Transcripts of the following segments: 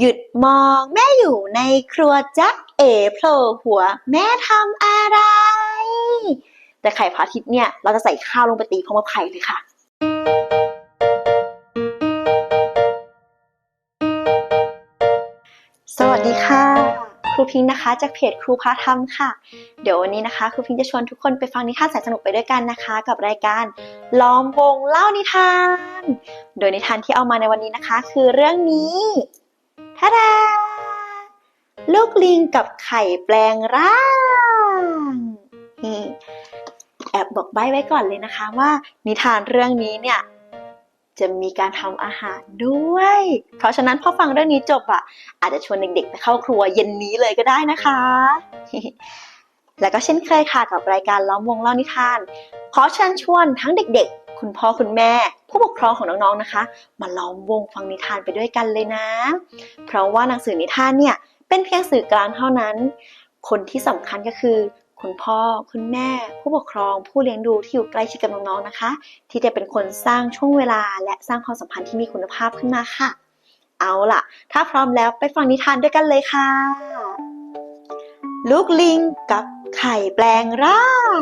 หยุดมองแม่อยู่ในครัวจ๊ะเอ๋โผล่หัว แม่ทำอะไร แต่ไข่พระอาทิตย์เนี่ย เราจะใส่ข้าวลงไปตีพร้อมกับไข่เลยค่ะสวัสดีค่ะ ครูพิงค์นะคะจากเพจครูพาธรรมค่ะ เดี๋ยววันนี้นะคะครูพิงค์จะชวนทุกคนไปฟังนิทานแสนสนุกไปด้วยกันนะคะ กับรายการล้อมวงเล่านิทาน โดยนิทานที่เอามาในวันนี้นะคะ คือเรื่องนี้ ทาดาลูกลิงกับไข่แปลงร่างแอบบอกใบ้ไว้ก่อนเลยนะคะว่า นิทานเรื่องนี้เนี่ย จะมีการทำอาหารด้วย เพราะฉะนั้นพอฟังเรื่องนี้จบอะ อาจจะชวนเด็กๆไปเข้าครัวเย็นนี้เลยก็ได้นะคะ แล้วก็เช่นเคยค่ะกับรายการล้อมวงเล่านิทานขอเชิญชวนทั้งเด็กๆ คุณพ่อคุณแม่ ผู้ปกครองของน้องๆนะคะ มาล้อมวงฟังนิทานไปด้วยกันเลยนะ เพราะว่าหนังสือนิทานเนี่ยเป็นเพียงสื่อกลางเท่านั้น คนที่สำคัญก็คือ คุณพ่อคุณแม่ ผู้ปกครอง ผู้เลี้ยงดูที่อยู่ใกล้ชิดกับน้องๆนะคะ ที่จะเป็นคนสร้างช่วงเวลา และสร้างความสัมพันธ์ที่มีคุณภาพขึ้นมาค่ะ เอาล่ะ ถ้าพร้อมแล้วไปฟังนิทานด้วยกันเลยค่ะ ลูกลิงกับไข่แปลงร่าง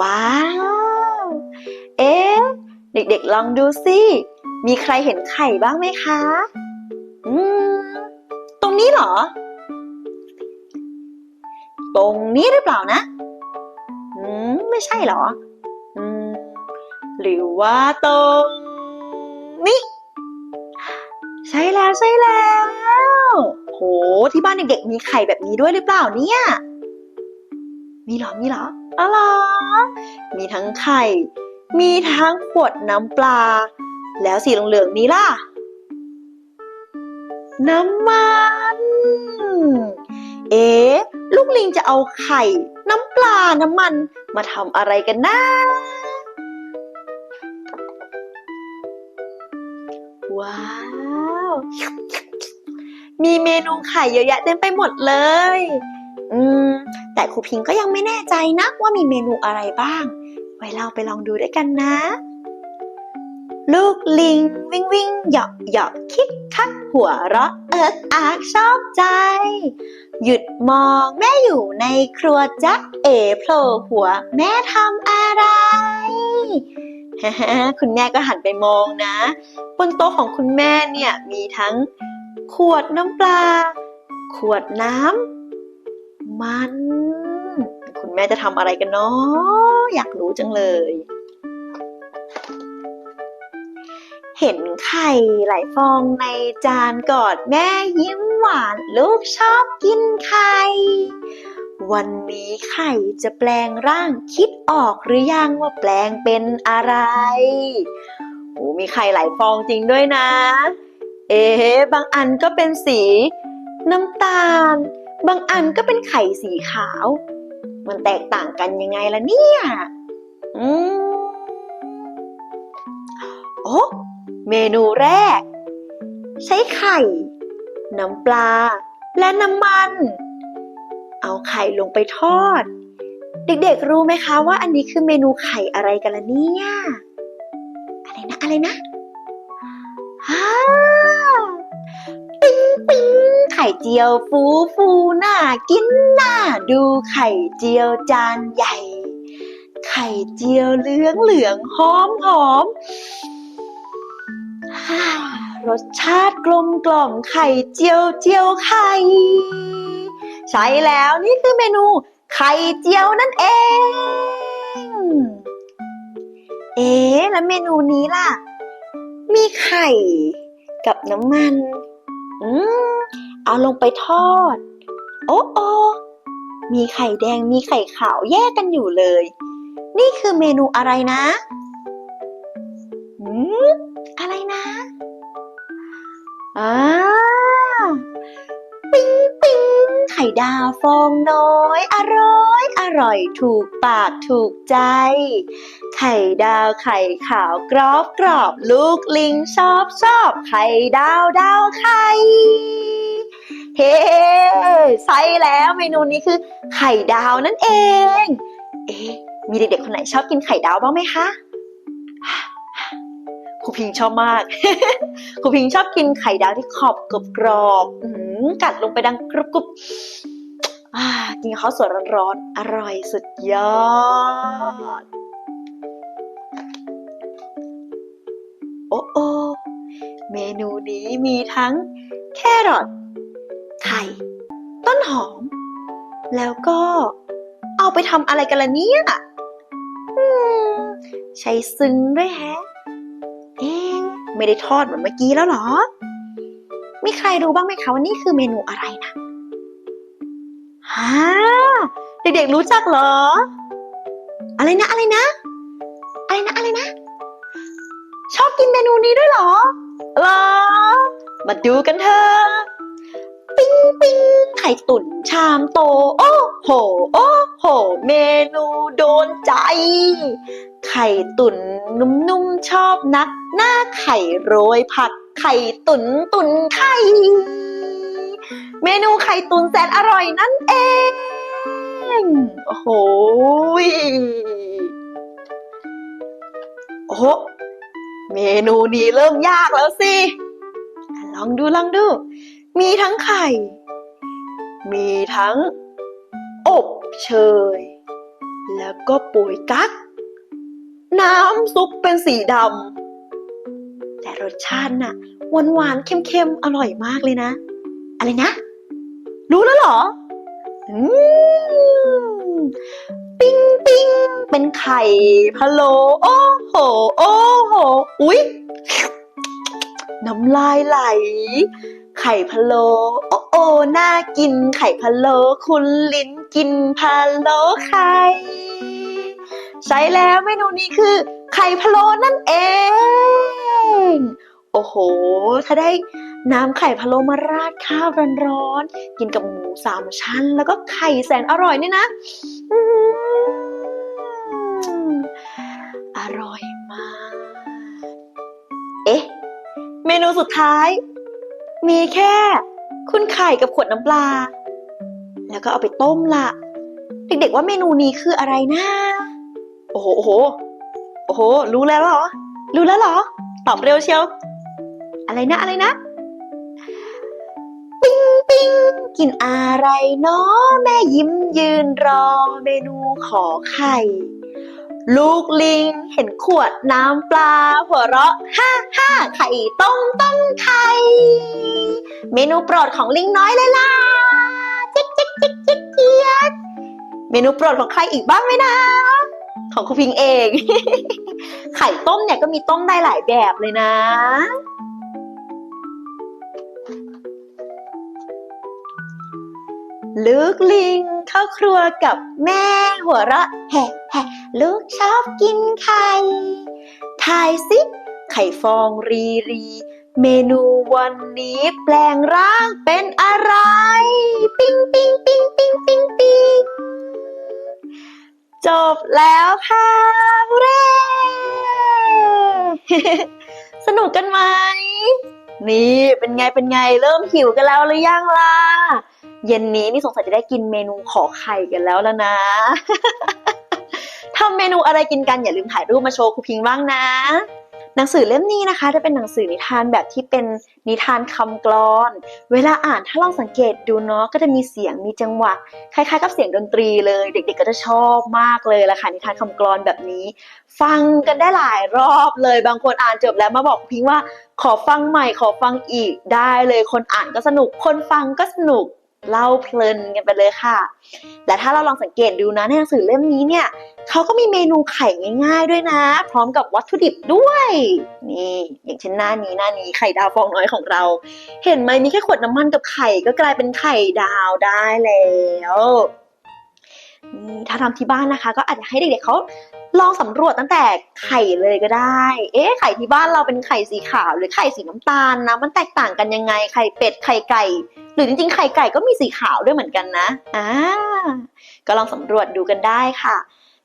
ว้าว เอ๊ะ เด็กๆลองดูสิ มีใครเห็นไข่บ้างไหมคะ อืม ตรงนี้เหรอ ตรงนี้หรือเปล่านะ อืม ไม่ใช่เหรอ อืม หรือว่าตรงนี้ใช่แล้วใช่แล้ว โห ที่บ้านเด็กๆมีไข่แบบนี้ด้วยหรือเปล่าเนี่ย มีเหรอ มีเหรออ๋อเหรอ มีทั้งไข่ มีทั้งขวดน้ำปลา แล้วสีเหลืองๆนี้ล่ะ น้ำมัน เอ๊ะลูกลิงจะเอาไข่ น้ำปลา น้ำมัน มาทำอะไรกันนะ ว้าว มีเมนูไข่เยอะแยะเต็มไปหมดเลย อืม แต่ครูพิงก็ยังไม่แน่ใจนะว่ามีเมนูอะไรบ้าง ไว้เราไปลองดูด้วยกันนะ ลูกลิงวิ่งวิ่งเหยาะเหยาะคิดคักหัวเราะเอิกอากชอบใจ หยุดมองแม่อยู่ในครัวจ๊ะเอ๋โผล่หัวแม่ทำอะไรฮ่าฮ่าคุณแม่ก็หันไปมองนะ บนโต๊ะของคุณแม่เนี่ยมีทั้งขวดน้ำปลา ขวดน้ำมัน คุณแม่จะทำอะไรกันเนาะ อยากรู้จังเลย เห็นไข่หลายฟองในจานกอดแม่ยิ้มหวานลูกชอบกินไข่ วันนี้ไข่จะแปลงร่างคิดออกหรือยังว่าแปลงเป็นอะไรโอ้มีไข่หลายฟองจริงด้วยนะ เอ๊บางอันก็เป็นสี น้ำตาล บางอันก็เป็นไข่สีขาว มันแตกต่างกันยังไงล่ะเนี่ย อืมโอ้เมนูแรก ใช้ไข่ น้ำปลา และน้ำมัน เอาไข่ลงไปทอด เด็กๆรู้ไหมคะว่าอันนี้คือเมนูไข่อะไรกันล่ะเนี่ย อะไรนะอะไรนะ เจียวฟูฟูน่ากินน่าดูไข่เจียวจานใหญ่ ไข่เจียวเหลืองเหลืองหอมหอมรสชาติกลมกล่อมไข่เจียวเจียวไข่ ใช่แล้วนี่คือเมนูไข่เจียวนั่นเอง เอ๊แล้วเมนูนี้ล่ะ มีไข่กับน้ำมัน อืม เอาลงไปทอด โอ้โอมีไข่แดงมีไข่ขาวแยกกันอยู่เลย นี่คือเมนูอะไรนะ ดาวฟองน้อย อร่อยอร่อยถูกปากถูกใจ ไข่ดาวไข่ขาวกรอบกรอบลูกลิงชอบชอบไข่ดาวดาวไข่เฮ้ใช่แล้วเมนูนี้คือไข่ดาวนั่นเอง เอ๊ะมีเด็กๆคนไหนชอบกินไข่ดาวบ้างไหมคะครูพิงชอบมาก ครูพิงชอบกินไข่ดาวที่ขอบกรอบๆ กัดลงไปดังกรุบกรุบกินข้าวสวยร้อนๆอร่อยสุดยอด โอ้โอเมนูนี้มีทั้งแครอทไข่ ต้นหอม แล้วก็เอาไปทำอะไรกันล่ะเนี่ยใช้ซึ้งด้วยแฮะ เอ๊ไม่ได้ทอดเหมือนเมื่อกี้แล้วเหรอ มีใครรู้บ้างไหมคะว่านี่คือเมนูอะไรนะฮะเด็กๆรู้จักเหรอ อะไรนะอะไรนะ อะไรนะอะไรนะ ชอบกินเมนูนี้ด้วยเหรอเหรอ มาดูกันเถอะ ปิ้งปิ้งไข่ตุ๋นชามโต โอ้โห โอ้โห เมนูโดนใจ ไข่ตุ๋นนุ่มๆชอบนัก หน้าไข่โรยผักไข่ตุ๋นตุ๋นไข่ เมนูไข่ตุ๋นแสนอร่อยนั่นเอง โอ้โหโอ้โหเมนูนี้เริ่มยากแล้วสิ ลองดูลองดู มีทั้งไข่ มีทั้ง อบเชย แล้วก็ปุ๋ยกั๊ก น้ำซุปเป็นสีดำ แต่รสชาติน่ะ หวานหวานๆเค็มๆ อร่อยมากเลยนะ อะไรนะ รู้แล้วเหรอ อืมปิ้งปิ้งเป็นไข่พะโล โอ้โห โอ้โห อุ๊ย น้ำลายไหล ไข่พะโล้โอ้โอน่ากินไข่พะโล้คุณลิ้นกินพะโล้ไข่ใช่แล้วเมนูนี้คือ ไข่พะโล้นั่นเอง โอ้โห ถ้าได้น้ำไข่พะโล้มาราดข้าวร้อนๆกินกับหมูสามชั้น แล้วก็ไข่แสนอร่อยเนี่ยนะอร่อยมาก เอ๊ะ เมนูสุดท้าย มีแค่ คุณไข่กับขวดน้ำปลา แล้วก็เอาไปต้มละเด็กๆว่าเมนูนี้คืออะไรนะโอ้โหโอ้โหโอ้โห รู้แล้วเหรอ รู้แล้วเหรอ ตอบเร็วเชียว อะไรนะอะไรนะปิ้งปิ้งกินอะไรเนาะแม่ยิ้มยืนรอเมนูขอไข่ ลูกลิง เห็นขวดน้ำปลา หัวเราะฮ่าฮ่าไข่ต้มต้มไข่ เมนูโปรดของลิงน้อยเลยล่ะจิ๊กจิ๊กจิ๊กจิ๊กเจี๊ยดเมนูโปรดของใครอีกบ้างไหมนะ ของครูพิงเอง ไข่ต้มเนี่ยก็มีต้มได้หลายแบบเลยนะลูกลิง เข้าครัวกับแม่หัวเราะแฮะแฮะลูกชอบกินไข่ทายสิไข่ฟองรีรี เมนูวันนี้แปลงร่างเป็นอะไร ปิ้งปิ้งปิ้งปิ้งปิ้งปิ้งจบแล้วค่ะเร่สนุกกันไหมนี่เป็นไงเป็นไงเริ่มหิวกันแล้วหรือยังล่ะ เย็นนี้นี่สงสัยจะได้กินเมนูขอไข่กันแล้วแล้วนะทำเมนูอะไรกินกันอย่าลืมถ่ายรูปมาโชว์ครูพิงบ้างนะ หนังสือเล่มนี้นะคะ จะเป็นหนังสือนิทานแบบที่เป็นนิทานคำกลอน เวลาอ่านถ้าลองสังเกตดูเนาะก็จะมีเสียงมีจังหวะคล้ายๆ กับเสียงดนตรีเลย เด็ก ๆ ก็จะชอบมากเลยละค่ะนิทานคำกลอนแบบนี้ ฟังกันได้หลายรอบเลย บางคนอ่านจบแล้วมาบอกพิงว่า ขอฟังใหม่ขอฟังอีกได้เลยคนอ่านก็สนุก คนฟังก็สนุก เล่าเพลินกันไปเลยค่ะ และถ้าเราลองสังเกตดูนะในหนังสือเล่มนี้เนี่ยเขาก็มีเมนูไข่ง่าย ๆ ด้วยนะ พร้อมกับวัตถุดิบด้วย นี่อย่างเช่นหน้านี้หน้านี้ไข่ดาวฟองน้อยของเรา เห็นไหมมีแค่ขวดน้ำมันกับไข่ก็กลายเป็นไข่ดาวได้แล้วนี่ถ้าทำที่บ้านนะคะ ก็อาจจะให้เด็กๆเขาลองสำรวจตั้งแต่ไข่เลยก็ได้ เอ๊ะ ไข่ที่บ้านเราเป็นไข่สีขาวหรือไข่สีน้ำตาลนะ มันแตกต่างกันยังไง ไข่เป็ด ไข่ไก่ รือจริงๆ ไข่ไก่ก็มีสีขาวด้วยเหมือนกันนะ อ่า ก็ลองสำรวจดูกันได้ค่ะ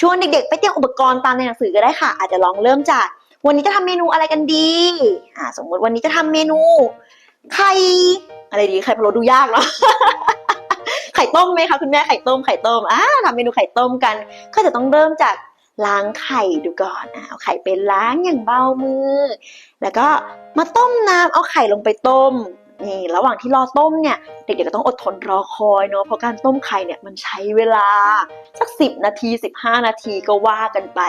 ชวนเด็กๆ ไปเตรียมอุปกรณ์ตามในหนังสือก็ได้ค่ะ อาจจะลองเริ่มจาก วันนี้จะทำเมนูอะไรกันดี อ่า สมมติวันนี้จะทำเมนู ไข่ อะไรดี ไข่พะโล้ดูยากเนาะไข่ต้มไหมคะคุณแม่ไข่ต้มไข่ต้มอ่าทำเมนูไข่ต้มกัน ก็จะต้องเริ่มจากล้างไข่ดูก่อนเอาไข่ไปล้างอย่างเบามือ แล้วก็มาต้มน้ำเอาไข่ลงไปต้ม นี่ระหว่างที่รอต้มเนี่ยเด็กๆก็ต้องอดทนรอคอยเนาะเพราะการต้มไข่เนี่ยมันใช้เวลาสักสินาที 15 นาทีก็ว่ากันไป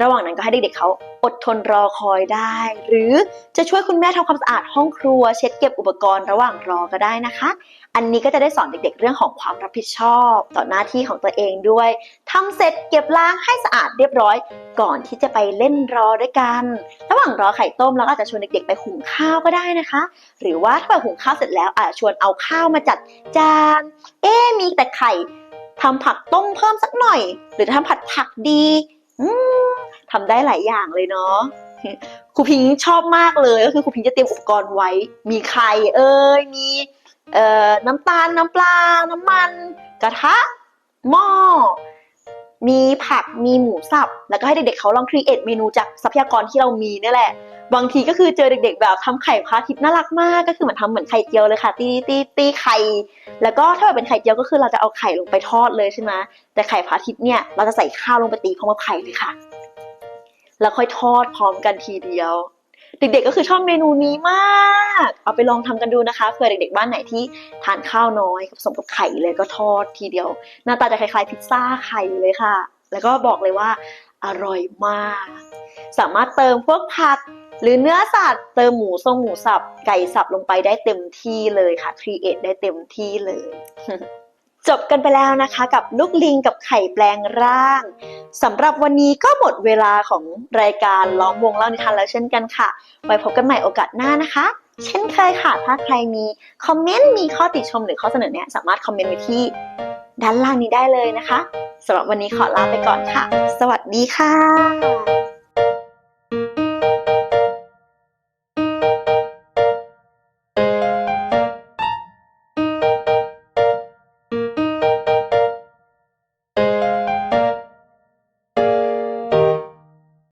ระหว่างนั้นก็ให้เด็กๆเขาอดทนรอคอยได้ หรือจะช่วยคุณแม่ทำความสะอาดห้องครัว เช็ดเก็บอุปกรณ์ระหว่างรอก็ได้นะคะ อันนี้ก็จะได้สอนเด็กๆ เรื่องของความรับผิดชอบ ต่อหน้าที่ของตัวเองด้วยทำเสร็จเก็บล้างให้สะอาดเรียบร้อย ก่อนที่จะไปเล่นรอด้วยกัน ระหว่างรอไข่ต้มเราก็อาจจะชวนเด็กๆ ไปหุงข้าวก็ได้นะคะ หรือว่าถ้าไปหุงข้าวเสร็จแล้วอาจจะชวนเอาข้าวมาจัดจาน เอ๊มีแต่ไข่ทำผักต้มเพิ่มสักหน่อย หรือทำผัดผักดีอทำได้หลายอย่างเลยเนาะครูพิงชอบมากเลยก็คือครูพิงจะเตรียมอุปกรณ์ไว้ มีไข่เอ้ยมีเอ่อน้ำตาลน้ำปลา น้ำมัน กระทะ หม้อ มีผักมีหมูสับ แล้วก็ให้เด็กๆเขาลองครีเอทเมนูจากทรัพยากรที่เรามีนี่แหละ บางทีก็คือเจอเด็ก ๆ แบบทำไข่พระอาทิตย์น่ารักมาก ก็คือเหมือนทำเหมือนไข่เจียวเลยค่ะ ตีตีตีไข่ แล้วก็ถ้าแบบเป็นไข่เจียวก็คือเราจะเอาไข่ลงไปทอดเลยใช่ไหมแต่ไข่พระอาทิตย์เนี่ยเราจะใส่ข้าวลงไปตีพร้อมกับไข่เลยค่ะ แล้วค่อยทอดพร้อมกันทีเดียว เด็กๆก็คือชอบเมนูนี้มาก เอาไปลองทำกันดูนะคะเผื่อเด็กๆบ้านไหนที่ทานข้าวน้อยผสมกับไข่เลยก็ทอดทีเดียว หน้าตาจะคล้ายๆพิซซ่าไข่เลยค่ะ แล้วก็บอกเลยว่าอร่อยมาก สามารถเติมพวกผัก หรือเนื้อสัตว์เติมหมูทรงหมูสับไก่สับลงไปได้เต็มที่เลยค่ะครีเอทได้เต็มที่เลย จบกันไปแล้วนะคะกับลูกลิงกับไข่แปลงร่างสำหรับวันนี้ก็หมดเวลาของรายการล้อมวงเล่านิทานแล้วเช่นกันค่ะ ไว้พบกันใหม่โอกาสหน้านะคะ เช่นเคยค่ะ ถ้าใครมีคอมเมนต์มีข้อติชมหรือข้อเสนอเนี่ยสามารถคอมเมนต์ไว้ที่ด้านล่างนี้ได้เลยนะคะสำหรับวันนี้ขอลาไปก่อนค่ะ สวัสดีค่ะ